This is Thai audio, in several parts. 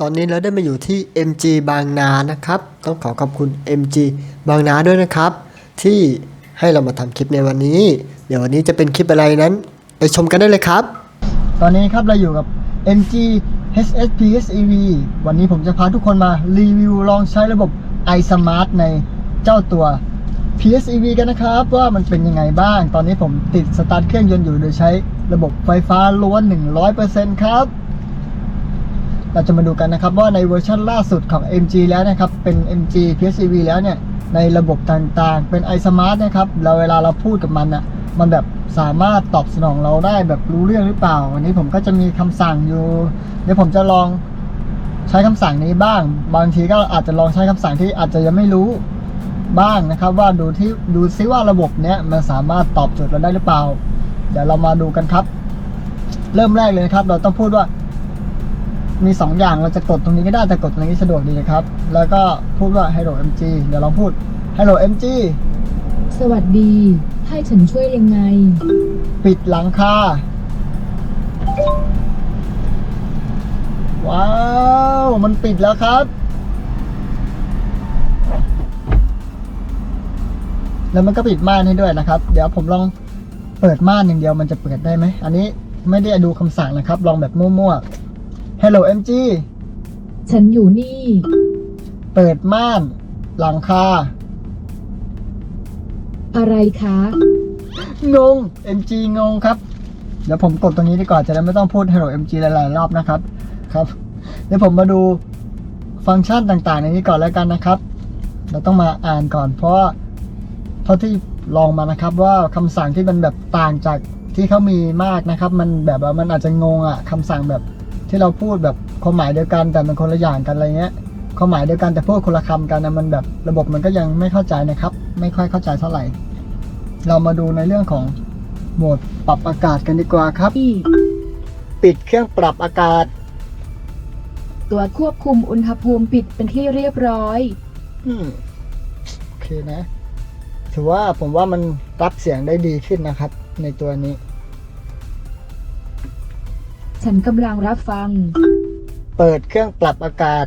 ตอนนี้เราได้มาอยู่ที่ MG บางนานะครับ ต้องขอขอบคุณ MG บางนาด้วยนะครับ ที่ให้เรามาทำคลิปในวันนี้ เดี๋ยววันนี้จะเป็นคลิปอะไรนั้น ไปชมกันได้เลยครับ ตอนนี้ครับเราอยู่กับ MG HS PHEV วันนี้ผมจะพาทุกคนมารีวิวลองใช้ระบบ iSmart ในเจ้าตัว PHEV กันนะครับ ว่ามันเป็นยังไงบ้าง ตอนนี้ผมติดสตาร์ทเครื่องยนต์อยู่โดยใช้ระบบไฟฟ้าล้วน 100%ครับ เราจะมาดูกันนะครับว่าในเวอร์ชันล่าสุดของ MG แล้วนะครับ เป็น MG PHEV แล้วเนี่ย ในระบบต่างๆ เป็น iSmart นะครับ เราเวลาเราพูดกับมันอะมันแบบสามารถตอบสนองเราได้แบบรู้เรื่องหรือเปล่า วันนี้ผมก็จะมีคำสั่งอยู่ เดี๋ยวผมจะลองใช้คำสั่งนี้บ้าง บางทีก็อาจจะลองใช้คำสั่งที่อาจจะยังไม่รู้บ้างนะครับ ว่าดูที่ดูซิว่าระบบเนี้ยมันสามารถตอบโจทย์เราได้หรือเปล่า เดี๋ยวเรามาดูกันครับ เริ่มแรกเลยนะครับ เราต้องพูดว่า มีสองอย่างเราจะกดตรงนี้ก็ได้แต่กดตรงนี้สะดวกดีนะครับ แล้วก็พูดว่า hello mg เดี๋ยวลองพูด hello mg สวัสดี ให้ฉันช่วยยังไง ปิดหลังคาว้าว มันปิดแล้วครับ แล้วมันก็ปิดม่านให้ด้วยนะครับ เดี๋ยวผมลองเปิดม่านอย่างเดียวมันจะเปิดได้ไหม อันนี้ไม่ได้ดูคำสั่งนะครับ ลองแบบมั่วๆ hello mg ฉันอยู่นี่ เปิดม่าน หลังคา อะไรคะ งง MG งงครับ เดี๋ยวผมกดตรงนี้ดีกว่าจะได้ไม่ต้องพูด Hello MG หลายๆ รอบนะครับ ครับ เดี๋ยวผมมาดูฟังก์ชันต่างๆ ในนี้ก่อนแล้วกันนะครับ เราต้องมาอ่านก่อน เพราะว่าเท่าที่ลองมานะครับ ว่าคำสั่งที่มันแบบต่างจากที่เขามีมากนะครับ มันแบบว่ามันอาจจะงงอะคำสั่งแบบ ที่เราพูดแบบความหมายเดียวกันแต่มันคนละอย่างกันอะไรเงี้ยความหมายเดียวกันแต่พูดคนละคำกันนะมันแบบระบบมันก็ยังไม่เข้าใจนะครับ ไม่ค่อยเข้าใจเท่าไหร่ เรามาดูในเรื่องของโหมดปรับอากาศกันดีกว่าครับที่ปิดเครื่องปรับอากาศ ตัวควบคุมอุณหภูมิปิดเป็นที่เรียบร้อย อืมโอเคนะ ถือว่าผมว่ามันรับเสียงได้ดีขึ้นนะครับ ในตัวนี้ ฉันกำลังรับฟัง เปิดเครื่องปรับอากาศ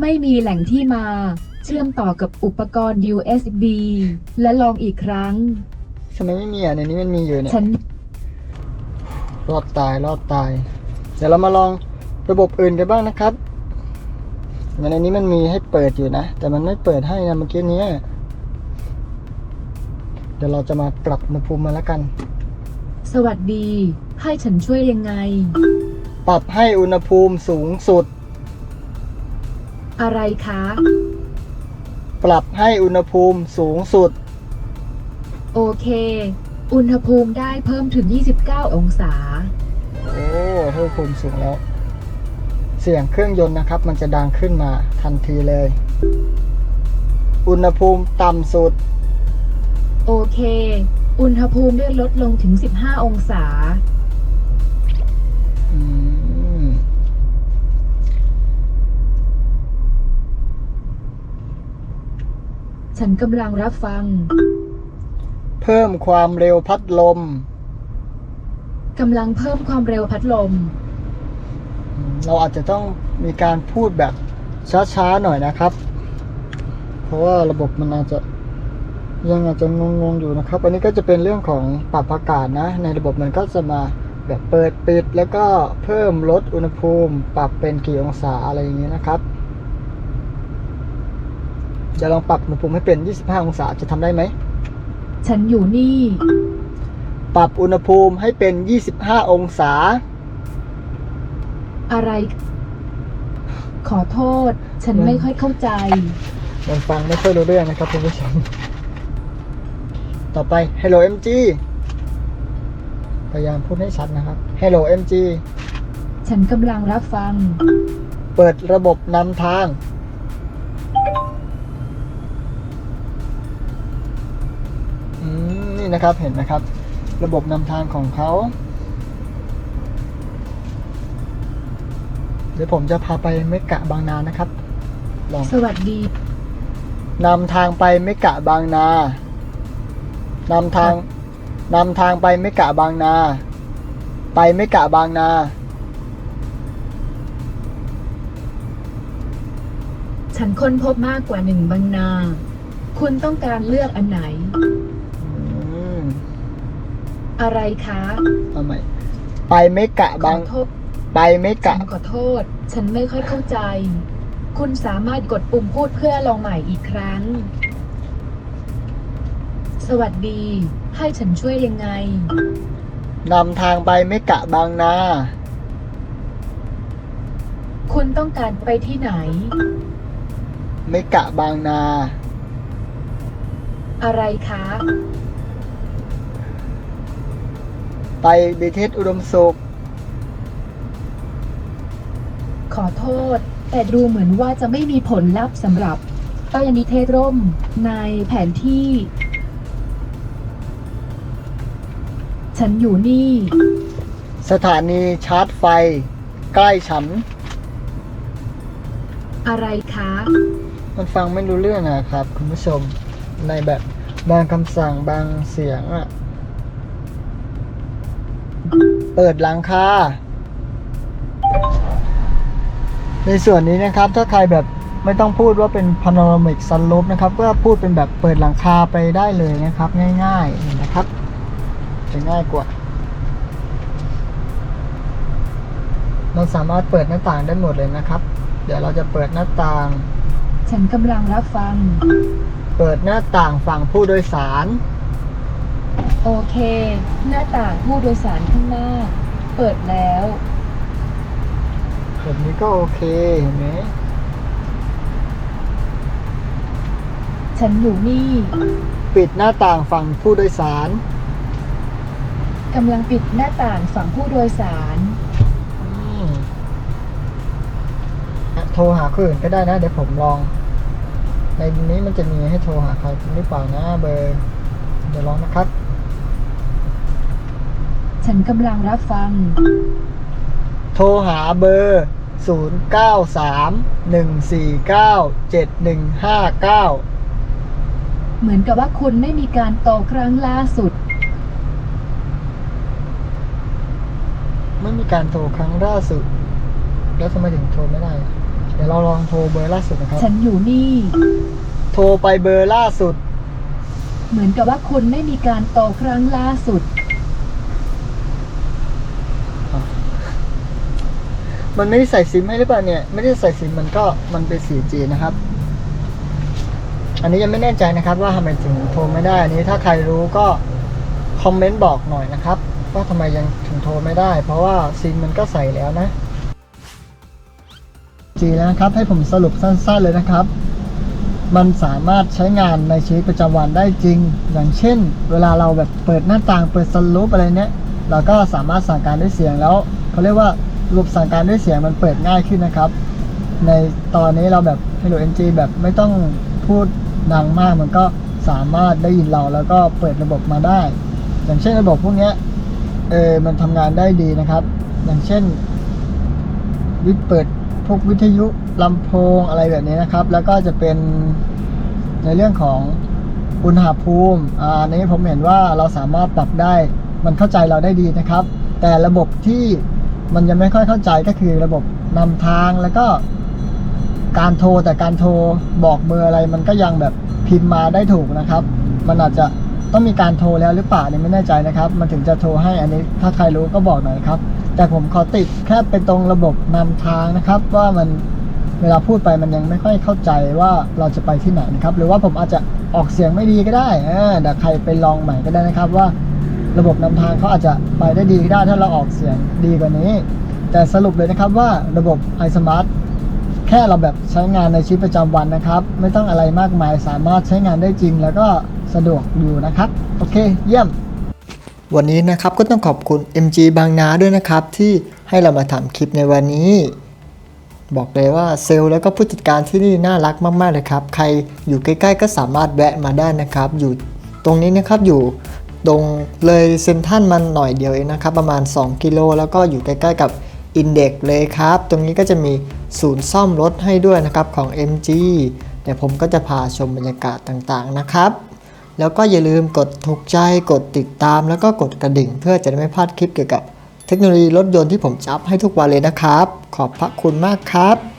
ไม่มีแหล่งที่มา เชื่อมต่อกับอุปกรณ์ USB และลองอีกครั้ง ทำไมไม่มีอะในนี้มันมีอยู่เนี่ย ฉันรอดตายรอดตาย เดี๋ยวเรามาลองระบบอื่นกันบ้างนะครับในในนี้มันมีให้เปิดอยู่นะ แต่มันไม่เปิดให้นะเมื่อกี้เนี้ยเดี๋ยวเราจะมาปรับอุณหภูมิมาแล้วกัน สวัสดี ให้ฉันช่วยยังไง ปรับให้อุณหภูมิสูงสุด อะไรคะ ปรับให้อุณหภูมิสูงสุด โอเค อุณหภูมิได้เพิ่มถึง 29 องศา โอ้อุณหภูมิสูงแล้ว เสียงเครื่องยนต์นะครับ มันจะดังขึ้นมาทันทีเลย อุณหภูมิต่ำสุด โอเค อุณหภูมิได้ลดลงถึง 15 องศา อืมฉันกำลังรับฟัง เพิ่มความเร็วพัดลม กำลังเพิ่มความเร็วพัดลมอืมเราอาจจะต้องมีการพูดแบบช้าๆหน่อยนะครับ เพราะว่าระบบมันอาจจะ ยังอาจจะงงๆอยู่นะครับ อันนี้ก็จะเป็นเรื่องของปรับอากาศนะ ในระบบมันก็จะมาแบบเปิดปิดแล้วก็เพิ่มลดอุณหภูมิ ปรับเป็นกี่องศาอะไรอย่างนี้นะครับ จะลองปรับอุณหภูมิให้เป็น 25 องศาจะทำได้ไหม ฉันอยู่นี่ ปรับอุณหภูมิให้เป็น 25 องศา อะไร ขอโทษ ฉันไม่ค่อยเข้าใจ มันฟังไม่ค่อยรู้เรื่องนะครับคุณผู้ชม ต่อไป Hello MG พยายามพูดให้ชัดนะครับ Hello MG ฉันกำลังรับฟัง เปิดระบบนำทาง อืม นี่นะครับเห็นไหมครับ ระบบนำทางของเขา เดี๋ยวผมจะพาไปเมกะบางนานะครับ ลองสวัสดีนำทางไปเมกะบางนา นำทางนำทางไปไม่กะบางนา ไปไม่กะบางนา ฉันค้นพบมากกว่าหนึ่งบางนา คุณต้องการเลือกอันไหนอะไรคะทำไมไปไม่กะบาง ขอโทษไปไม่กะขอโทษ ฉันไม่ค่อยเข้าใจ คุณสามารถกดปุ่มพูดเพื่อลองใหม่อีกครั้ง สวัสดี ให้ฉันช่วยยังไง นำทางไปเมกะบางนา คุณต้องการไปที่ไหน เมกะบางนา อะไรคะ ไปบีเทสอุดมสุข ขอโทษ แต่ดูเหมือนว่าจะไม่มีผลลัพธ์สำหรับป้ายนิเทศร่ม ในแผนที่ ฉันอยู่นี่ สถานีชาร์จไฟ ใกล้ฉัน อะไรคะ มันฟังไม่รู้เรื่องนะครับ คุณผู้ชมในแบบบางคำสั่งบางเสียงอะเปิดหลังคาในส่วนนี้นะครับ ถ้าใครแบบไม่ต้องพูดว่าเป็น panoramic sunroof นะครับ ก็พูดเป็นแบบเปิดหลังคาไปได้เลยนะครับ ง่ายๆนี่นะครับ จะง่ายกว่า เราสามารถเปิดหน้าต่างได้หมดเลยนะครับ เดี๋ยวเราจะเปิดหน้าต่าง ฉันกำลังรับฟัง เปิดหน้าต่างฝั่งผู้โดยสาร โอเค หน้าต่างผู้โดยสารข้างหน้า เปิดแล้วแบบนี้ก็โอเคเห็นไหมฉันอยู่นี่ ปิดหน้าต่างฝั่งผู้โดยสาร กำลังปิดหน้าต่างฝั่งผู้โดยสารอืมอะโทรหาคนอื่นก็ได้นะ เดี๋ยวผมลอง ในนี้มันจะมีให้โทรหาใครหรือเปล่านะเบอร์ เดี๋ยวลองนะครับ ฉันกำลังรับฟัง โทรหาเบอร์ 0 9 3 1 4 9 7 1 5 9 เหมือนกับว่าคุณไม่มีการโตครั้งล่าสุด ไม่มีการโทรครั้งล่าสุด แล้วทำไมถึงโทรไม่ได้ เดี๋ยวเราลองโทรเบอร์ล่าสุดนะครับ ฉันอยู่นี่ โทรไปเบอร์ล่าสุด เหมือนกับว่าคุณไม่มีการโตครั้งล่าสุด มันไม่ได้ใส่ซิมให้หรือเปล่าเนี่ย ไม่ได้ใส่ซิมมันก็มันเป็น 4G นะครับ อันนี้ยังไม่แน่ใจนะครับว่าทำไมถึงโทรไม่ได้ อันนี้ถ้าใครรู้ก็คอมเมนต์บอกหน่อยนะครับ ว่าทำไมยังถึงโทรไม่ได้ เพราะว่าซิมมันก็ใส่แล้วนะจีแล้วนะครับให้ผมสรุปสั้นๆเลยนะครับ มันสามารถใช้งานในชีวิตประจำวันได้จริง อย่างเช่น เวลาเราแบบเปิดหน้าต่างเปิดสลูปอะไรเนี้ยเราก็สามารถสั่งการด้วยเสียงแล้วเขาเรียกว่าระบบสั่งการด้วยเสียงมันเปิดง่ายขึ้นนะครับ ในตอนนี้เราแบบ Hello NG แบบไม่ต้องพูดดังมากมันก็สามารถได้ยินเราแล้วก็เปิดระบบมาได้ อย่างเช่นระบบพวกเนี้ย เออมันทำงานได้ดีนะครับ อย่างเช่น วิเปิดพวกวิทยุลำโพงอะไรแบบนี้นะครับ แล้วก็จะเป็นในเรื่องของอุณหภูมิอ่าอันนี้ผมเห็นว่าเราสามารถปรับได้มันเข้าใจเราได้ดีนะครับ แต่ระบบที่มันยังไม่ค่อยเข้าใจก็คือระบบนำทางแล้วก็การโทรแต่การโทรบอกเบอร์อะไรมันก็ยังแบบพิมพ์มาได้ถูกนะครับ มันอาจจะ ต้องมีการโทรแล้วหรือเปล่าเนี่ยไม่แน่ใจนะครับ มันถึงจะโทรให้อันนี้ถ้าใครรู้ก็บอกหน่อยครับ แต่ผมขอติดแค่เป็นตรงระบบนำทางนะครับ ว่ามันเวลาพูดไปมันยังไม่ค่อยเข้าใจว่าเราจะไปที่ไหนนะครับ หรือว่าผมอาจจะออกเสียงไม่ดีก็ได้เออเดี๋ยวใครไปลองใหม่ก็ได้นะครับว่าระบบนำทางเขาอาจจะไปได้ดีก็ได้ถ้าเราออกเสียงดีกว่านี้ แต่สรุปเลยนะครับว่าระบบ iSmart ค่เราแบบใช้งานในชีวิตประจำวันนะครับ ไม่ต้องอะไรมากมายสามารถใช้งานได้จริง แล้วก็สะดวกอยู่นะครับ โอเค เยี่ยม วันนี้นะครับก็ต้องขอบคุณ MG บางนาด้วยนะครับ ที่ให้เรามาทำคลิปในวันนี้ บอกเลยว่าเซลล์แล้วก็ผู้จัดการที่นี่น่ารักมากๆเลยครับ ใครอยู่ใกล้ๆ ก็สามารถแวะมาได้นะครับ อยู่ตรงนี้นะครับอยู่ตรงเลยเซนทันมันหน่อยเดียวเองนะครับ ประมาณ 2 กิโลแล้วก็อยู่ใกล้ๆกับอินเด็กเลยครับ ตรงนี้ก็จะมี ศูนย์ซ่อมรถให้ด้วยนะครับของ MG เดี๋ยวผมก็จะพาชมบรรยากาศต่างๆนะครับ แล้วก็อย่าลืมกดถูกใจกดติดตามแล้วก็กดกระดิ่ง เพื่อจะได้ไม่พลาดคลิปเกี่ยวกับเทคโนโลยีรถยนต์ที่ผมจับให้ทุกวันเลยนะครับ ขอบพระคุณมากครับ